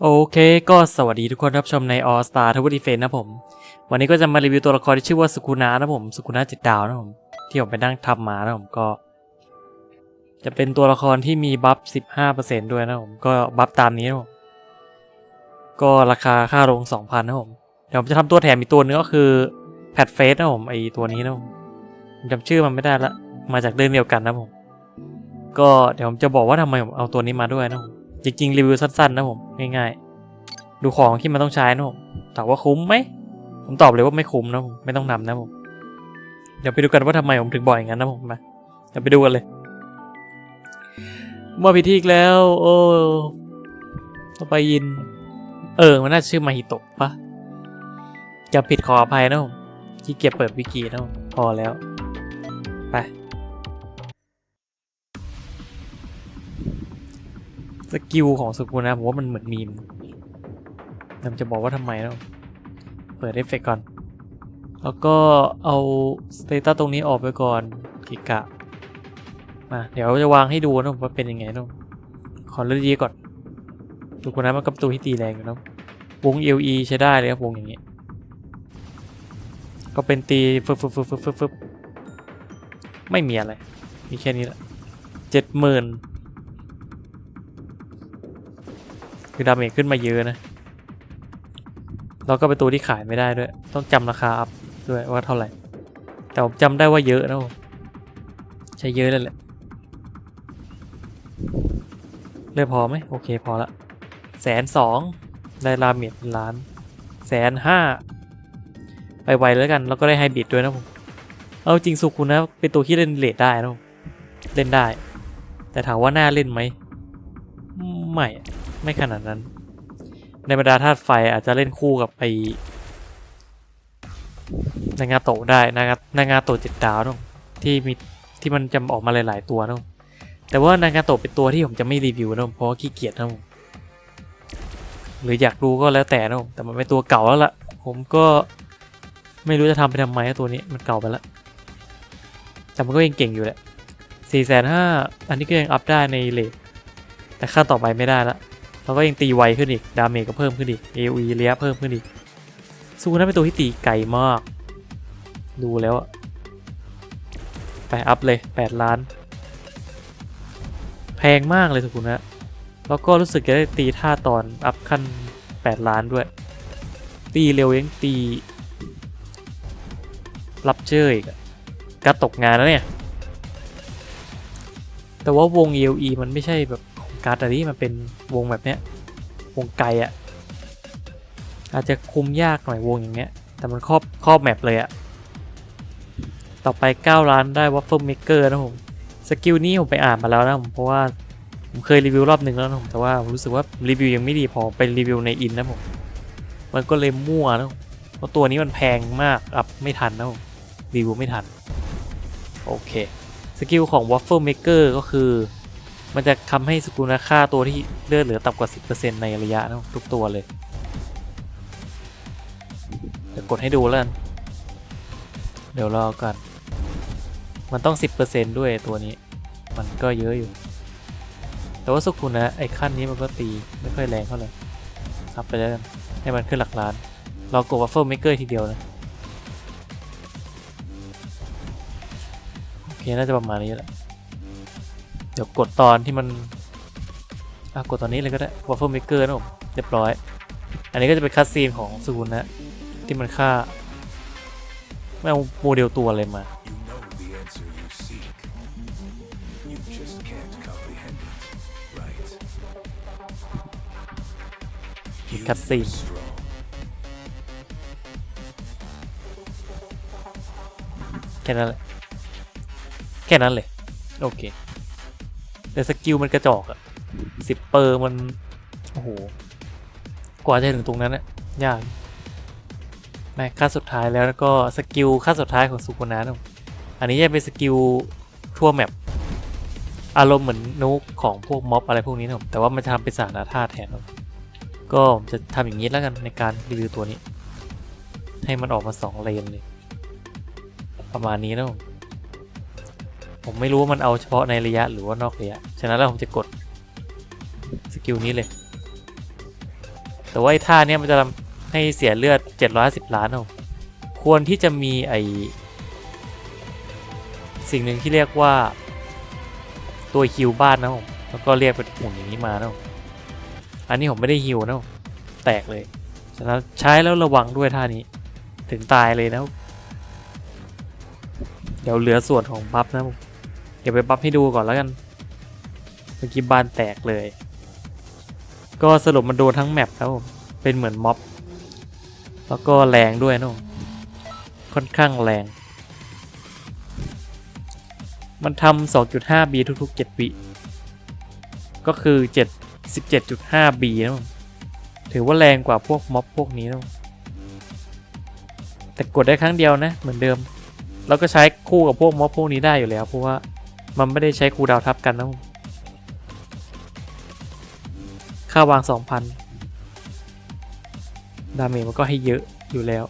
โอเคก็สวัสดีทุกคนรับชมใน All Star t o w e r Defense นะผม วันนี้ก็จะมารีวิวตัวละครที่ชื่อว่าสุกุนานะผมสุกุนาเจ็ดดาวนะผม ที่ผมไปนั่งทำมานะผมก็ จะเป็นตัวละครที่มีบัฟ 15%ด้วยนะผม ก็บัฟตามนี้นะผม ก็ราคาค่าลง 2,000 นะผม เดี๋ยวผมจะทำตัวแถมอีกตัวนึงก็คือแพดเฟสนะผมไอตัวนี้นะผมจำชื่อมันไม่ได้ละมาจากเรื่องเดียวกันนะผม ก็เดี๋ยวผมจะบอกว่าทำไมผมเอาตัวนี้มาด้วยนะผม จริงๆ รีวิวสั้นๆนะผมง่ายๆ ดูของที่มันต้องใช้นะผมถามว่าคุ้มไหมผมตอบเลยว่าไม่คุ้มนะผมไม่ต้องนำนะผมเดี๋ยวไปดูกันว่าทำไมผมถึงบ่อยอย่างนั้นนะผมมาเดี๋ยวไปดูกันเลยเมื่อพิธีอีกแล้ว โอ้ต่อไปยิน เออ มันน่าชื่อมาฮิโตะปะจะผิดขออภัยนะผมที่เกียจเปิดวิกินะผมพอแล้ว ไป สกิลของสกุนะผมว่ามันเหมือนมีมนำจะบอกว่าทำไมแล้วเปิดเอฟเฟกต์ก่อน แล้วก็เอาสเตตัสตรงนี้ออกไปก่อนกิกะมาเดี๋ยวจะวางให้ดูนะว่าเป็นยังไงนะขอเลือกดีก่อนสกุนะมันกับตัวที่ตีแรงอยู่นะวง LE ใช้ได้เลยครับวงอย่างนี้ ก็เป็นตีฟึบฟึบฟึบฟึบฟึบฟึบไม่มีอะไร มีแค่นี้แหละเจ็ดหมื่น คือดาเมจขึ้นมาเยอะนะ แล้วก็เป็นตัวที่ขายไม่ได้ด้วย ต้องจำราคาอัพด้วยว่าเท่าไหร่ แต่ผมจำได้ว่าเยอะนะผมใช้เยอะเลยแหละเลือกพอไหมโอเคพอละแสนสองได้ราเมจเป็นล้านแสนห้าไปไวแล้วกัน แล้วก็ได้ไฮบริดด้วยนะผม เอาจริงสุคุณนะ เป็นตัวที่เล่นเลดได้นะผมเล่นได้ แต่ถามว่าน่าเล่นไหม ไม่ไม่ขนาดนั้น ในบรรดาธาตุไฟอาจจะเล่นคู่กับไอนางาโตะได้นางานางาโตะเจ็ดดาวเนอะที่มีที่มันจะออกมาหลาย ๆ ตัวเนอะแต่ว่านางาโตะเป็นตัวที่ผมจะไม่รีวิวเนอะเพราะว่าขี้เกียจเนอะหรืออยากดูก็แล้วแต่เนอะแต่มันเป็นตัวเก่าแล้วล่ะ ผมก็ไม่รู้จะทำไปทำไมตัวนี้มันเก่าไปแล้วแต่มันก็ยังเก่งอยู่แหละสี่แสนห้าอันนี้ก็ยังอัพได้ในเลท แต่ขั้นต่อไปไม่ได้ละเราก็ยังตีไวขึ้นอีก ดาเมจก็เพิ่มขึ้นอีก AOE ระยะเพิ่มขึ้นอีก ซูนะเป็นตัวที่ตีไกลมาก ดูแล้วอะไปอัพเลย 8 ล้าน แพงมากเลยสุกุนะ แล้วก็รู้สึกจะได้ตีท่าตอนอัพขั้น 8 ล้านด้วย ตีเร็วยังตีรับเจออีกกระตกงานแล้วเนี่ย แต่ว่าวง ELE มันไม่ใช่แบบ การ์ดอันนี้มันเป็นวงแบบเนี้ยวงไกลอะ่ะอาจจะคุมยากหน่อยวงอย่างเงี้ย แต่มันครอบครอบแมปเลยอะ่ะ ต่อไป 9 ล้านได้ Waffle Maker นะผม สกิลนี้ผมไปอ่านมาแล้วนะผม เพราะว่า ผมเคยรีวิวรอบหนึ่งแล้วนะผม แต่ว่าผมรู้สึกว่ารีวิวยังไม่ดีพอไปรีวิวในอินนะผม มันก็เลยมั่วนะเพราะตัวนี้มันแพงมาก อัพไม่ทันนะผม รีวิวไม่ทัน โอเค สกิลของ Waffle Maker ก็คือ มันจะทำให้สกุลค่าตัวที่เลือดเหลือต่ำกว่า 10%ในระยะนะทุกตัวเลยจะกดให้ดูแล้วกันเดี๋ยวรอกัน มันต้อง 10%ด้วยตัวนี้ มันก็เยอะอยู่ แต่ว่าสกุลนะไอ้ขั้นนี้มันก็ตีไม่ค่อยแรงเท่าไหร่อัพไปแล้วกันให้มันขึ้นหลักล้านรากด Waffle Maker ทีเดียวนะโอเคน่าจะประมาณนี้แหละ เดี๋ยวกดตอนที่มันอะกดตอนนี้เลยก็ได้ Waffle Maker นะผมเรียบร้อย อันนี้ก็จะเป็นคัสซีนของซูนนะที่มันฆ่าไม่เอาโมเดลตัวอะไรมา You know the answer you seek. You just can't comprehend it, right? มีคัสซีน Strong. แค่นั้นแหละ แค่นั้นเลย โอเค แต่สกิลมันกระจอกอะสิบเปอร์มัน โอ้โห กว่าจะถึงตรงนั้นอะยากแม่ค่าสุดท้ายแล้วแล้วก็สกิลค่าสุดท้ายของสุกุนะนะอันนี้จะเป็นสกิลทั่วแมปอารมณ์เหมือนนุกของพวกม็อบอะไรพวกนี้นะผมแต่ว่ามันจะทำเป็นสารธาตุแทนก็จะทำอย่างนี้แล้วกันในการรีวิวตัวนี้ ให้มันออกมาสองเลนเลย ประมาณนี้นะผม ผมไม่รู้ว่ามันเอาเฉพาะในระยะหรือว่านอกระยะ ฉะนั้นแล้วผมจะกดสกิลนี้เลย แต่ว่าไอ้ท่าเนี้ยมันจะทำให้เสียเลือด 750 ล้านเอาควรที่จะมีไอสิ่งหนึ่งที่เรียกว่าตัวฮิวบ้านนะผมแล้วก็เรียกเป็นหุ่นอย่างนี้มานะผมอันนี้ผมไม่ได้ฮิวนะผมแตกเลย ฉะนั้นใช้แล้วระวังด้วยท่านี้ ถึงตายเลยนะ เดี๋ยวเหลือส่วนของบัฟนะผม เดี๋ยวไปบัฟให้ดูก่อนแล้วกัน เมื่อกี้บานแตกเลย ก็สรุปมันโดนทั้งแมปแล้วผมเป็นเหมือนม็อบ แล้วก็แรงด้วยนะผมค่อนข้างแรง มันทำ2.5 b ทุกๆ 7 วิ ก็คือ 7 17.5 b นะผมถือว่าแรงกว่าพวกม็อบพวกนี้นะผมแต่กดได้ครั้งเดียวนะเหมือนเดิม แล้วก็ใช้คู่กับพวกม็อบพวกนี้ได้อยู่แล้วเพราะว่า มันไม่ได้ใช้คูดาวทับกันนะค่าวาง 2,000 ดาเมจมันก็ให้เยอะอยู่แล้ว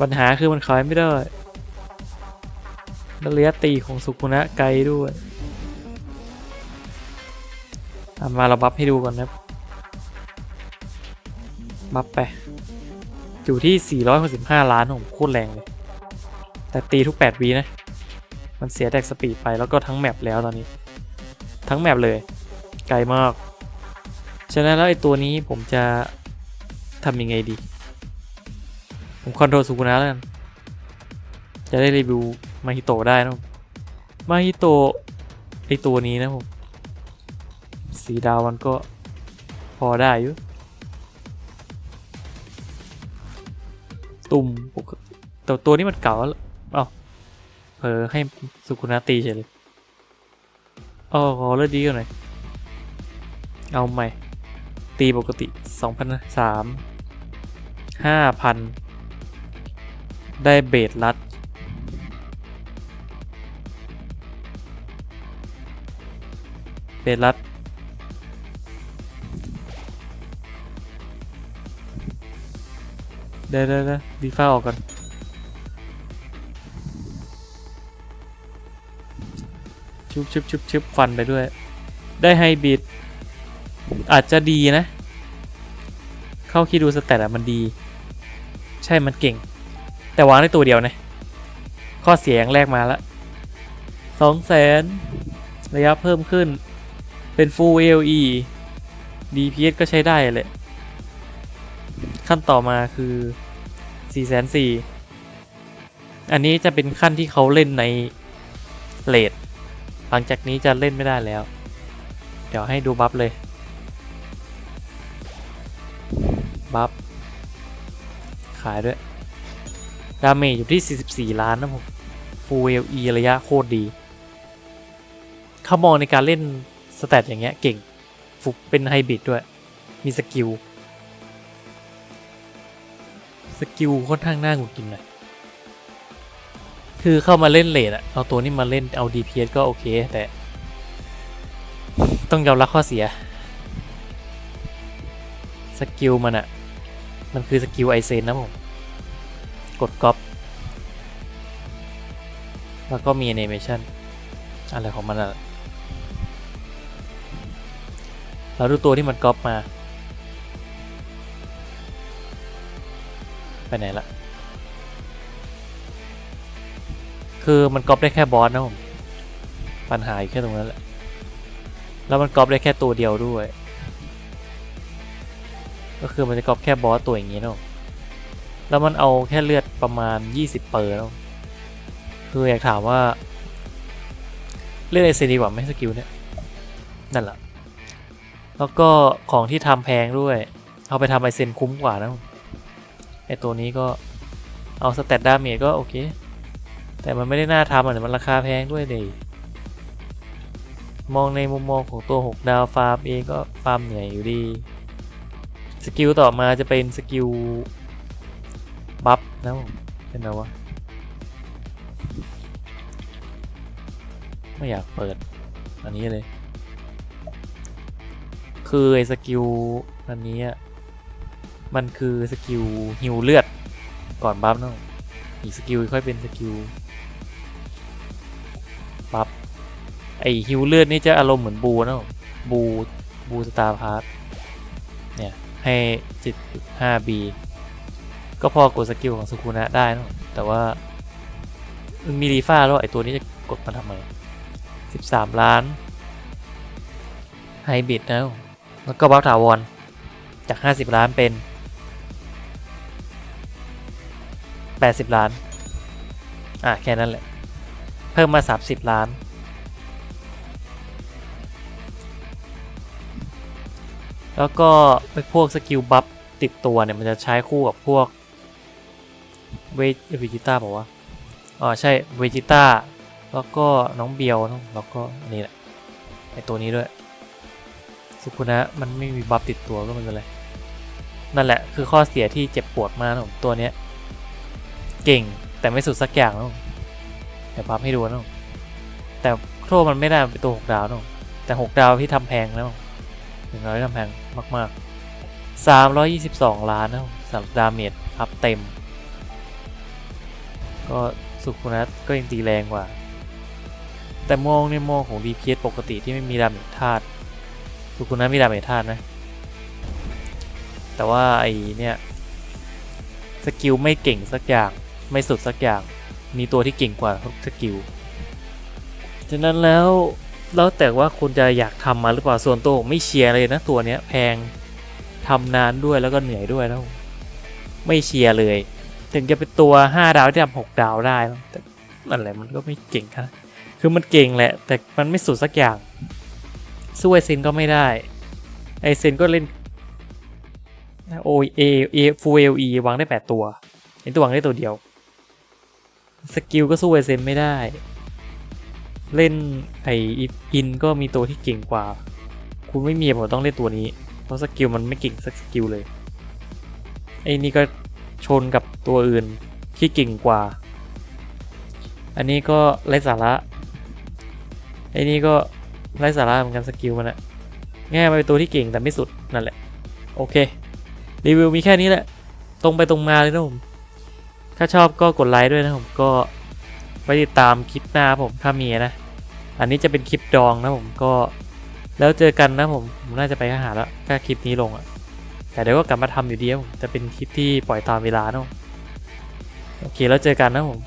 ปัญหาคือมันขายไม่ได้ระยะตีของสุกุนะไกลด้วยอะมาเราบัฟให้ดูก่อนนะบบัฟไป อยู่ที่ 465 ล้านผมโคตรแรงเลย แต่ตีทุก 8วีนะ มันเสียแตกสปีดไปแล้วก็ทั้งแมปแล้วตอนนี้ ทั้งแมปเลย ไกลมาก ฉะนั้นแล้วไอ้ตัวนี้ผมจะทำยังไงดี ผมคอนโทรลสุกุนะแล้วกันจะได้รีวิวมาฮิโตะได้นะมาฮิโตะไอตัวนี้นะผมสีดาวมันก็พอได้อยู่ตุ่มปกติแต่ตัวนี้มันเก่าแล้วเอ้า เผลอให้สุกุนะตีเฉยเลยอ๋อขอเลือดดีกันหน่อย เอาใหม่ ตีปกติสองพันสามห้าพันได้เบสลัดเบสลัดเดี๋ยวเดี๋ยวเดี๋ยวดีฟ้าออกก่อน ชุบชุบชุบชุบฟันไปด้วย ได้ไฮบิดอาจจะดีนะ เข้าคิดดูสแตทอะมันดี ใช่มันเก่ง แต่วางได้ตัวเดียวนะ ข้อเสียงแรกมาละสองแสนระยะเพิ่มขึ้น เป็น Full AOE DPS ก็ใช้ได้เลย ขั้นต่อมาคือ4 4 0 0 0 อันนี้จะเป็นขั้นที่เขาเล่นในเลด หลังจากนี้จะเล่นไม่ได้แล้ว เดี๋ยวให้ดูบัฟเลย บัฟ ขายด้วย ดาเมจอยู่ที่ 44 ล้านนะผม Full LE ระยะโคตรดี เขามองในการเล่นสแตทอย่างเงี้ยเก่งฟุกเป็นไฮบริดด้วย มีสกิล สกิลค่อนข้างน่าหงุดหงิดหน่อย คือเข้ามาเล่นเลดอะเอาตัวนี้มาเล่นเอา DPS ก็โอเค แต่ ต้องยอมรับข้อเสีย สกิลมันอะมันคือสกิลไอเซนนะผม กดก๊อปแล้วก็มีแอนิเมชันอะไรของมันอะเราดูตัวที่มันก๊อปมา ไปไหนละ คือมันก๊อปได้แค่บอสนะผมปัญหาอยู่แค่ตรงนั้นแหละ แล้วมันก๊อปได้แค่ตัวเดียวด้วย ก็คือมันจะก๊อปแค่บอสตัวอย่างนี้เนาะแล้วมันเอาแค่เลือดประมาณ 20 เปอร์เนาะคืออยากถามว่า เลือดไอซีดีกว่าไหมสกิลเนี่ย นั่นแหละ แล้วก็ของที่ทำแพงด้วย เอาไปทำไอเซนคุ้มกว่านะไอตัวนี้ก็เอาสเตตดาเมจก็โอเค แต่มันไม่ได้น่าทำอะแต่มันราคาแพงด้วยเลยมองในมุมมองของตัว 6 ดาวฟาร์มเองก็ฟาร์มเหนื่อยอยู่ดี สกิลต่อมาจะเป็นสกิลบัฟนะผมเป็นไงวะ ไม่อยากเปิด อันนี้เลย คือไอ้สกิลอันนี้อะมันคือสกิลฮิวเลือดก่อนบัฟนะอีกสกิลค่อยเป็นสกิล บัฟไอฮิวเลือดนี่จะอารมณ์เหมือนบูนะบูบูสตาร์พาร์ทเนี่ย ให้1 5 b ก็พอกดสกิลของสุคุนะได้นะแต่ว่ามีรีฟ้าแล้วไอตัวนี้จะกดมาทำไม 13 ล้านไฮบิดนะผมแล้วก็บัฟถาวรจาก 50 ล้านเป็น 80 ล้าน อะ แค่นั้นแหละ เพิ่มมา 30 ล้าน แล้วก็พวกสกิลบัฟติดตัวเนี่ย มันจะใช้คู่กับพวกเวเวจิต้าบอกว่าอ๋อใช่เวจิต้าแล้วก็น้องเบียวเนอะแล้วก็นี่แหละไอตัวนี้ด้วย สุคุนะมันไม่มีบัฟติดตัวก็ไมันเป็นไรนั่นแหละคือข้อเสียที่เจ็บปวดมากผมตัวเนี้ย เก่งแต่ไม่สุดสักอย่างนะผม ดี๋ยวพับให้ดูนะแต่โทษมันไม่ได้เป็นตัวหกดาวนะแต่หกดาวที่ทำแพงแล้วหนึ่งร้อยทำแพงมากๆสามร้อยยี่สิบสองล้านนะสำหรับดาเมจอัพเต็ม ก็สุคุนะก็ยังตีแรงกว่า แต่โมองเนี่โมองของ DPS ปกติที่ไม่มีดาเมจธาตุสุคุนะมีดาเมจธาตุนะแต่ว่าไอเนี่ยสกิลไม่เก่งสักอย่างไม่สุดสักอย่าง มีตัวที่เก่งกว่าทุกสกิลฉะนั้นแล้วแล้วแต่ว่าคุณจะอยากทำมาหรือเปล่าส่วนตัวผมไม่เชียร์เลยนะตัวเนี้ยแพงทำนานด้วยแล้วก็เหนื่อยด้วยแล้ว ไม่เชียร์เลย ถึงจะเป็นตัว 5 ดาวที่ทำ6ดาวได้แต่นั่นแหละมันก็ไม่เก่งครับคือมันเก่งแหละ แต่มันไม่สุดสักอย่างสู้ไอซินก็ไม่ได้ ไอซินก็เล่นโอเอเอฟูเอลีวางได้แปดตัวไอตัววางได้ตัวเดียว สกิลก็สู้ไอเซนไม่ได้ เล่นไออินก็มีตัวที่เก่งกว่า คุณไม่มีผมต้องเล่นตัวนี้ เพราะสกิลมันไม่เก่งสักสกิลเลยไอนี่ก็ชนกับตัวอื่นที่เก่งกว่า อันนี้ก็ไร้สาระไอ้นี่ก็ไร้สาระเหมือนกันสกิลมันอะง่ายมาเป็นตัวที่เก่งแต่ไม่สุดนั่นแหละ โอเค รีวิวมีแค่นี้แหละ ตรงไปตรงมาเลยนะผม ถ้าชอบก็กดไลค์ด้วยนะผมก็ไปติดตามคลิปหน้าผมถ้ามีนะ อันนี้จะเป็นคลิปดองนะผมก็แล้วเจอกันนะผมผมน่าจะไปหาแล้วถ้าคลิปนี้ลงอะแต่เดี๋ยวก็กลับมาทำอยู่ดีผมจะเป็นคลิปที่ปล่อยตามเวลานะโอเคแล้วเจอกันนะผม